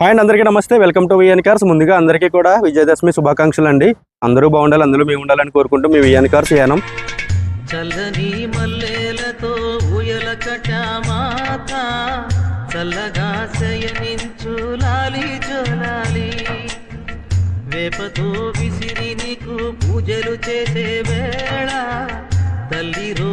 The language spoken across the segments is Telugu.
హాయ్ అందరికీ నమస్తే. వెల్కమ్ టు విఎన్ కార్స్ ముందుగా అందరికీ కూడా విజయదశమి శుభాకాంక్షలు అండి. అందరూ బాగుండాలి అందరూ మేము ఉండాలని కోరుకుంటూ మీ విఎన్ కార్స్ యానం చల్లని మల్లెలతో ఉయల కటామాత చల్లగా శయనించు లాలి జోలాలి. వేపతో విసిరి నీకు పూజలు చేసే వేళ తల్లిరో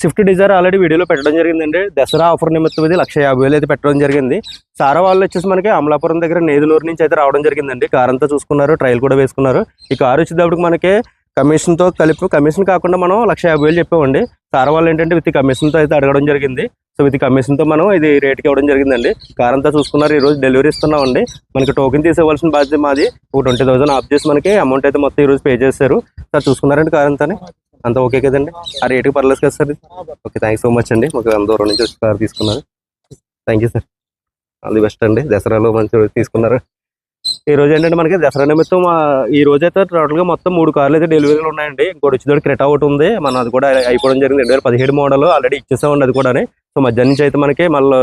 స్విఫ్ట్ డిజైర్ ఆల్రెడీ వీడియోలో పెట్టడం జరిగిందండి. దసరా ఆఫర్ నిమిత్తం ఇది లక్ష యాభై వేలు అయితే పెట్టడం జరిగింది. సారా వాళ్ళు వచ్చేసి మనకి అమలాపురం దగ్గర నేదులూరు నుంచి అయితే రావడం జరిగిందండి. కార్ అంతా చూసుకున్నారు ట్రయల్ కూడా వేసుకున్నారు. ఈ కారు వచ్చేటప్పటికి మనకి కమిషన్తో కలిపి కమిషన్ కాకుండా మనం లక్ష యాభై వేలు చెప్పామండి. సారా వాళ్ళు ఏంటంటే విత్ కమిషన్తో అయితే అడగడం జరిగింది. సో విత్ కమిషన్తో మనం ఇది రేట్కి ఇవ్వడం జరిగిందండి. కార్ అంతా చూసుకున్నారు ఈ రోజు డెలివరీ ఇస్తున్నామండి. మనకి టోకెన్ తీసేవలసిన బాధ్యత మాది. ఒక ట్వంటీ థౌసండ్ ఆఫ్ చేసి మనకి అమౌంట్ అయితే మొత్తం ఈ రోజు పే చేశారు. సార్ చూసుకున్నారండి కార్ అంతా అంతా ఓకే కదండి? ఆ రేటుకి పర్లేదు కదా sir okay thank so much అండి. మాకు దూరం నుంచి వచ్చి కార్ తీసుకున్నారు. Thank you sir all the best అండి. దసరాలో మంచి తీసుకున్నారు. ఈ రోజు ఏంటంటే మనకి దసరా నిమిత్తం ఈ రోజు అయితే టోటల్గా మొత్తం మూడు కార్లు అయితే డెలివరీలు ఉన్నాయండి. ఇంకోటి వచ్చేది క్రెటా ఒకటి ఉంది. మనం అది కూడా అయిపోవడం జరిగింది. రెండు వేల పదిహేడు మోడల్ ఆల్రెడీ ఇచ్చేసామండి అది కూడా సో మధ్యాహ్నం నుంచి అయితే మనకి మళ్ళీ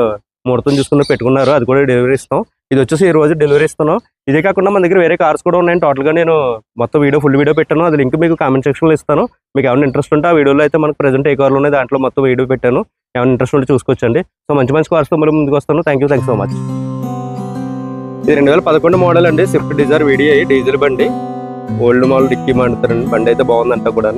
ముహూర్తం చూసుకుని పెట్టుకున్నారు. అది కూడా డెలివరీ ఇస్తాం. ఇది వచ్చేసి ఈ రోజు డెలివరీ ఇస్తున్నాం. ఇదే కాకుండా మన దగ్గర వేరే కార్స్ కూడా ఉన్నాయి టోటల్గా నేను మొత్తం వీడియో ఫుల్ వీడియో పెట్టాను. అది లింక్ మీకు కామెంట్ సెక్షన్లో ఇస్తాను. మీకు ఏమైనా ఇంట్రెస్ట్ ఉంటే ఆ వీడియోలో అయితే మనకు ప్రజెంట్ ఏ కార్లు ఉన్నాయి దాంట్లో మొత్తం వీడియో పెట్టాను. ఏమైనా ఇంట్రెస్ట్ ఉంటే చూసుకోవచ్చండి. సో మంచి మంచి కార్స్తో మళ్ళీ ముందుకు వస్తాను. Thank you thank so much ఇది రెండు వేల పదకొండు మోడల్ అండి. స్విఫ్ట్ డిజైర్ వీడియో డీజిల్ బండి. ఓల్డ్ మోడల్ డిక్కీ మాడుతారండి బండి అయితే బాగుందంట కూడా